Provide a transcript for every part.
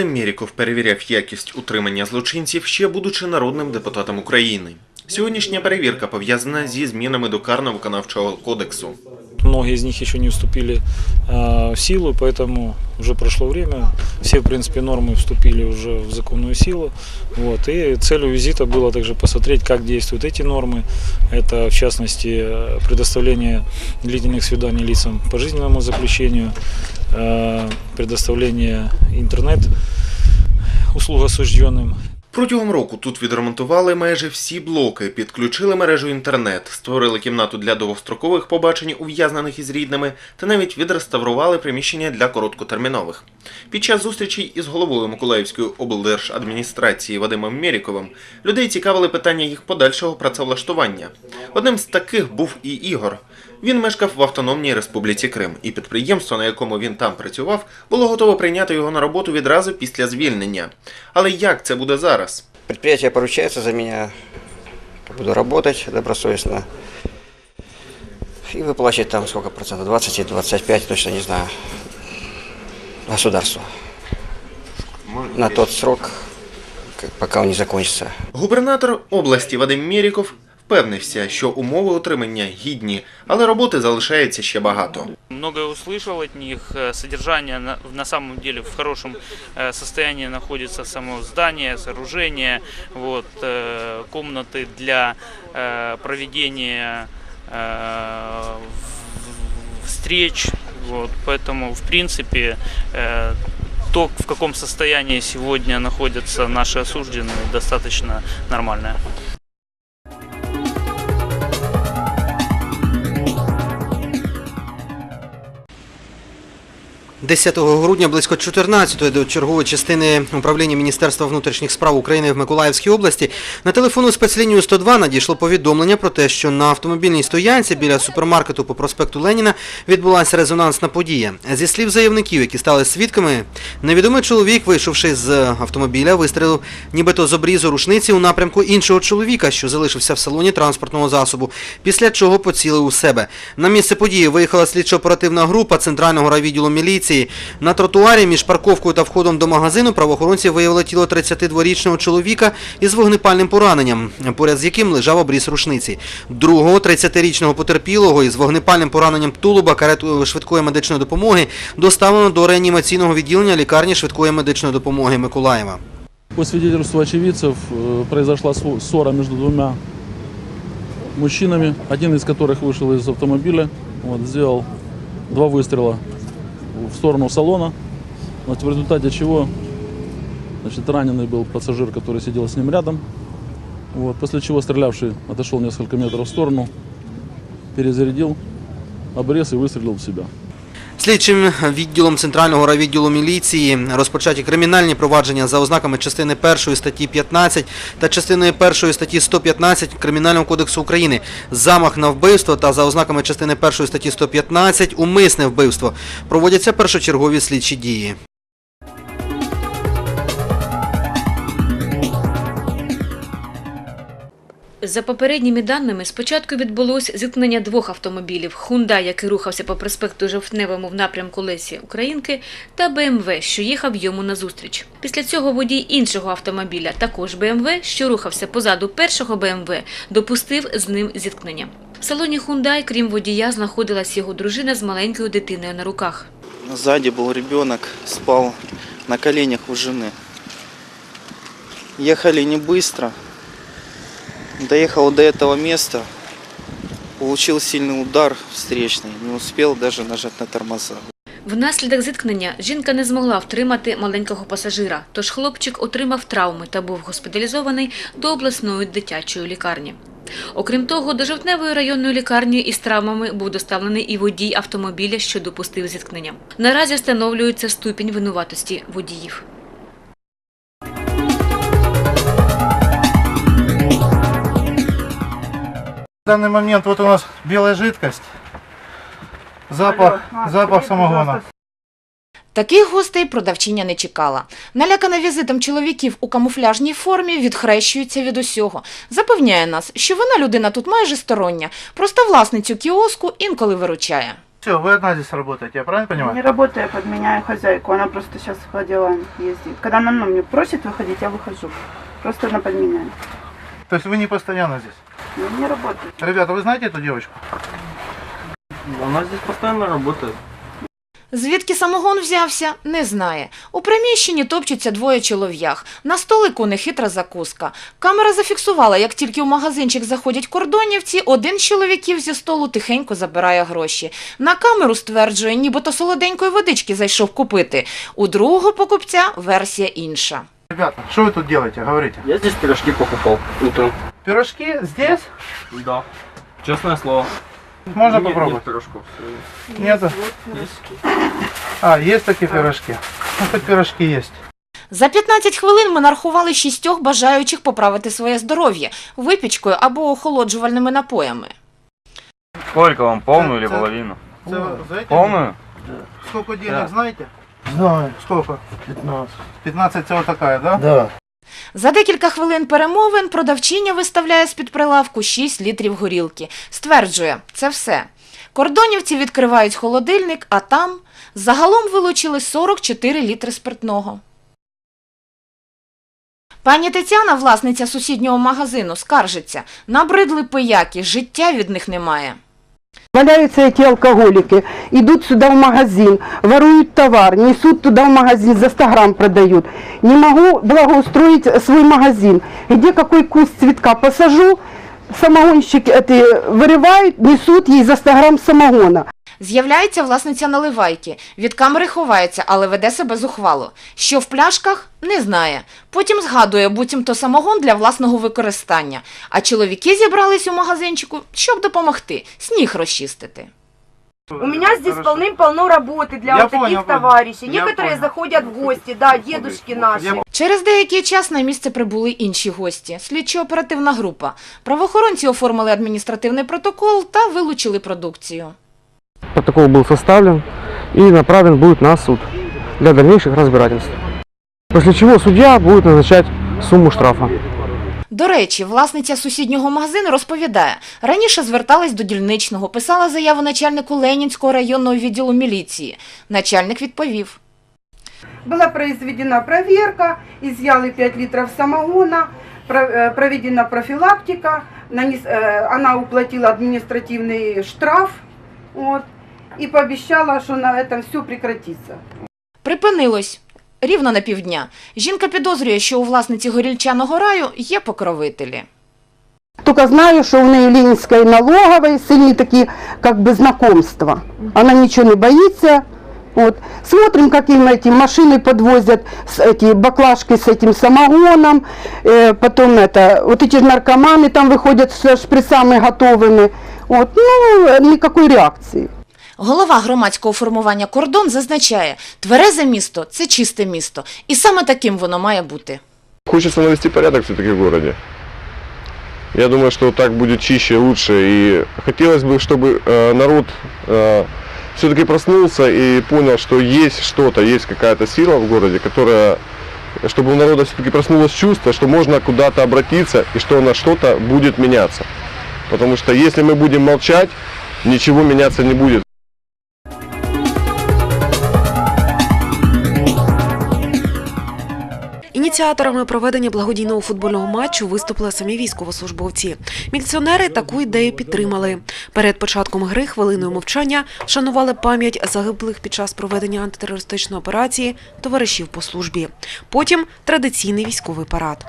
Вадим Мєріков перевіряв якість утримання злочинців, ще будучи народним депутатом України. Сьогоднішня перевірка пов'язана зі змінами до карно-виконавчого кодексу. Многие из них еще не вступили э, в силу, поэтому уже прошло время. Все, в принципе, нормы вступили уже в законную силу. Вот. И целью визита было также посмотреть, как действуют эти нормы. Это, в частности, э, предоставление длительных свиданий лицам по жизненному заключению, э, предоставление интернет услуг осужденным, Протягом року тут відремонтували майже всі блоки, підключили мережу інтернет, створили кімнату для довгострокових побачень ув'язнених із рідними та навіть відреставрували приміщення для короткотермінових. Під час зустрічей із головою Миколаївської облдержадміністрації Вадимом Мєріковим людей цікавили питання їх подальшого працевлаштування. Одним з таких був і Ігор. Він мешкав в Автономній Республіці Крим, і підприємство, на якому він там працював, було готове прийняти його на роботу відразу після звільнення. Але як це буде зараз? Предприятие поручается за меня, я буду работать добросовестно. И выплачивать там сколько процентов, 20 и 25, точно не знаю, государству. На тот срок, пока не закончится. Губернатор області Вадим Мєріков впевнився, що умови утримання гідні, але роботи залишається ще багато. Многое услышал от них. Э, Содержание на, на самом деле в хорошем э, состоянии находится само здание, сооружение, вот, э, комнаты для э, проведения э, в- встреч. Вот, поэтому, в принципе, э, то, в каком состоянии сегодня находятся наши осужденные, достаточно нормальное. 10 грудня близько 14-ї до чергової частини управління Міністерства внутрішніх справ України в Миколаївській області на телефонну спецлінію 102 надійшло повідомлення про те, що на автомобільній стоянці біля супермаркету по проспекту Леніна відбулася резонансна подія. Зі слів заявників, які стали свідками, невідомий чоловік, вийшовши з автомобіля, вистрілив нібито з обрізу рушниці у напрямку іншого чоловіка, що залишився в салоні транспортного засобу, після чого поцілив у себе. На місце події виїхала слідчо-оперативна група Центрального райвідділу міліції. На тротуарі між парковкою та входом до магазину правоохоронці виявили тіло 32-річного чоловіка із вогнепальним пораненням, поряд з яким лежав обріз рушниці. Другого 30-річного потерпілого із вогнепальним пораненням тулуба каретою швидкої медичної допомоги доставлено до реанімаційного відділення лікарні швидкої медичної допомоги Миколаєва. По свидетельству очевидцев э, произошла сво- ссора между двумя мужчинами, один из которых вышел из автомобиля, вот, сделал два выстрела в сторону салона, вот, в результате чего значит, раненый был пассажир, который сидел с ним рядом, вот, после чего стрелявший отошел несколько метров в сторону, перезарядил обрез и выстрелил в себя. Слідчим відділом Центрального райвідділу міліції розпочаті кримінальні провадження за ознаками частини 1 статті 15 та частиною 1 статті 115 Кримінального кодексу України замах на вбивство та за ознаками частини 1 статті 115 умисне вбивство. Проводяться першочергові слідчі дії. За попередніми даними, спочатку відбулось зіткнення двох автомобілів Hyundai, який рухався по проспекту Жовтневому в напрямку Лесі Українки, та BMW, що їхав йому назустріч. Після цього водій іншого автомобіля, також BMW, що рухався позаду першого BMW, допустив з ним зіткнення. В салоні Hyundai, крім водія, знаходилась його дружина з маленькою дитиною на руках. Сзади был ребенок, спал на коленях у жены. Ехали не быстро. Доехал до этого места. Получил сильный удар встречный. Не успел даже нажать на тормоза. Внаслідок зіткнення жінка не змогла втримати маленького пасажира, тож хлопчик отримав травми та був госпіталізований до обласної дитячої лікарні. Окрім того, до жовтневої районної лікарні із травмами був доставлений і водій автомобіля, що допустив зіткнення. Наразі встановлюється ступінь винуватості водіїв. В данный момент вот у нас белая жидкость, запах, запах самогона. Таких гостей продавчиня не чекала. Налякана візитом чоловіків у камуфляжній формі відхрещується від усього. Запевняє нас, що вона людина тут майже стороння, просто власницю кіоску інколи виручає. Все, вы одна здесь работаете, я правильно Не понимаю? работаю, я подменяю хозяйку. Она просто сейчас по делам ездит. Когда она ну, мне просит выходить, я выхожу. Просто она подменяет. То есть вы не постоянно здесь? Я не работаю. Ребята, вы знаете эту девочку? Она здесь постоянно работает. Звідки самогон взявся, не знає. У приміщенні топчуться двоє чолов'ях. На столику нехитра закуска. Камера зафіксувала, як тільки в магазинчик заходять кордонівці, один з чоловіків зі столу тихенько забирає гроші. На камеру стверджує, нібито солоденької водички зайшов купити. У другого покупця версія інша. Ребята, что вы тут делаете? Говорите. Я здесь пирожки покупал утром. Пирожки здесь? Да. Честное слово. Можно Нет, попробовать? нет пирожков. Нет? А, есть такие пирожки. Ну, хоть пирожки есть. За 15 хвилин ми нарахували шістьох бажаючих поправити своє здоров'я випічкою або охолоджувальними напоями. Сколько вам, полную или половину? Це- знаете, Полную? Сколько денег Да. знаете? Знаю, Сколько? 15. 15 це вот такая, да? Да. За декілька хвилин перемовин продавчиня виставляє з-під прилавку 6 літрів горілки. Стверджує, це все. Кордонівці відкривають холодильник, а там загалом вилучили 44 літри спиртного. Пані Тетяна, власниця сусіднього магазину, скаржиться. Набридли пияки, життя від них немає. Валяются эти алкоголики, идут сюда в магазин, воруют товар, несут туда в магазин, за 100 грамм продают. Не могу благоустроить свой магазин. Где какой куст цветка посажу, самогонщики эти вырывают, несут ей за 100 грамм самогона. З'являється власниця наливайки. Від камери ховається, але веде себе зухвало. Що в пляшках – не знає. Потім згадує, буцімто самогон для власного використання. А чоловіки зібрались у магазинчику, щоб допомогти, сніг розчистити. У меня здесь полным-полно работы для Я вот таких понял, понял. товарищей. Я Некоторые понял. заходят в гости, да, дедушки Я Через деякий час на місце прибули інші гості – слідчо-оперативна група. Правоохоронці оформили адміністративний протокол та вилучили продукцію. Протокол был составлен и направлен будет на суд для дальнейших разбирательств. После чего судья будет назначать сумму штрафа. До речі, власниця сусіднього магазину розповідає, раніше зверталась до дільничного, писала заяву начальнику Ленінського районного відділу міліції. Начальник відповів. Была произведена проверка, изъяли 5 литров самогона, про- э, проведена профилактика, нанес- э, она уплатила административный штраф вот, и пообещала, что на этом все прекратится. Припинилось. Рівно на півдня. Жінка підозрює, що у власниці горільчаного раю є покровителі. Только знаю, что у нее ленинской налоговой сильные такие как бы знакомства. Она ничего не боится. Вот. Смотрим, как им эти машины подвозят, с, эти баклажки с этим самогоном, э, потом это, вот эти ж наркоманы там выходят со шприцами готовыми. Вот. Ну, э, никакой реакции. Голова громадського формування «Кордон» зазначає, тверезе місто – це чисте місто. І саме таким воно має бути. Хочется навести порядок все-таки в городе. Я думаю, что так будет чище, лучше. И хотелось бы, чтобы э, народ все-таки проснулся и понял, что есть что-то, есть какая-то сила в городе, которая, чтобы у народа все-таки проснулось чувство, что можно куда-то обратиться и что на что-то будет меняться. Потому что если мы будем молчать, ничего меняться не будет. Ініціаторами проведення благодійного футбольного матчу виступили самі військовослужбовці. Міліціонери таку ідею підтримали. Перед початком гри хвилиною мовчання вшанували пам'ять загиблих під час проведення антитерористичної операції товаришів по службі. Потім традиційний військовий парад.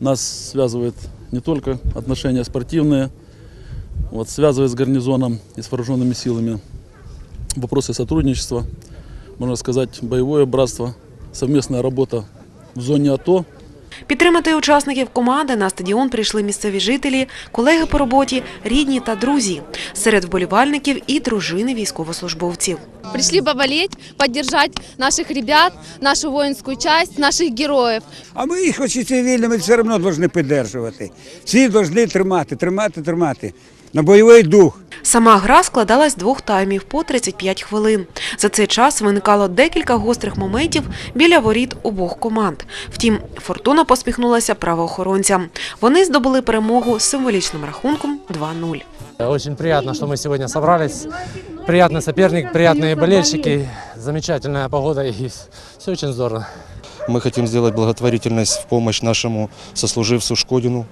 Нас связывает не только отношения спортивные, вот, связывает с гарнизоном и с вооруженными силами вопросы сотрудничества, можно сказать, боевое братство, совместная работа в зоне АТО. Підтримати учасників команди на стадіон прийшли місцеві жителі, колеги по роботі, рідні та друзі. Серед вболівальників і дружини військовослужбовців. Пришли поболеть, поддержать наших ребят, нашу воинскую часть, наших героев. А ми їх хоч і цивільними все одно повинні підтримувати. Всі повинні тримати, тримати, тримати. на бойовий дух. Сама гра складалась з двох таймів по 35 хвилин. За цей час виникало декілька гострих моментів біля воріт обох команд. Втім, фортуна посміхнулася правоохоронцям. Вони здобули перемогу з символічним рахунком 2-0. Очень приятно, что мы сегодня собрались. Приятный соперник, приятные болельщики, замечательная погода и все очень здорово. Мы хотим сделать благотворительность в помощь нашему сослуживцу Шкодину, э,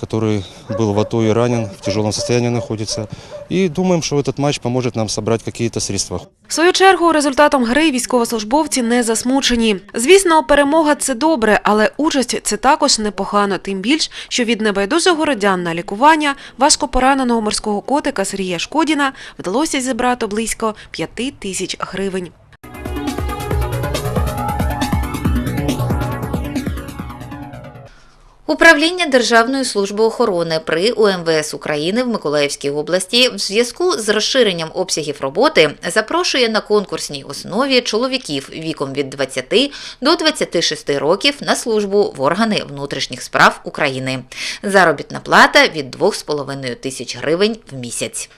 который был в АТО и ранен, в тяжелом состоянии находится. И думаем, что этот матч поможет нам собрать какие-то средства. В свою чергу, результатом гри військовослужбовці не засмучені. Звісно, перемога це добре, але участь це також непогано. Тим більш, що від небайдужих городян на лікування важко пораненого морського котика Сергія Шкодіна вдалося зібрати близько 5 тисяч гривень. Управління Державної служби охорони при УМВС України в Миколаївській області в зв'язку з розширенням обсягів роботи запрошує на конкурсній основі чоловіків віком від 20 до 26 років на службу в органи внутрішніх справ України. Заробітна плата від 2,5 тисяч гривень в місяць.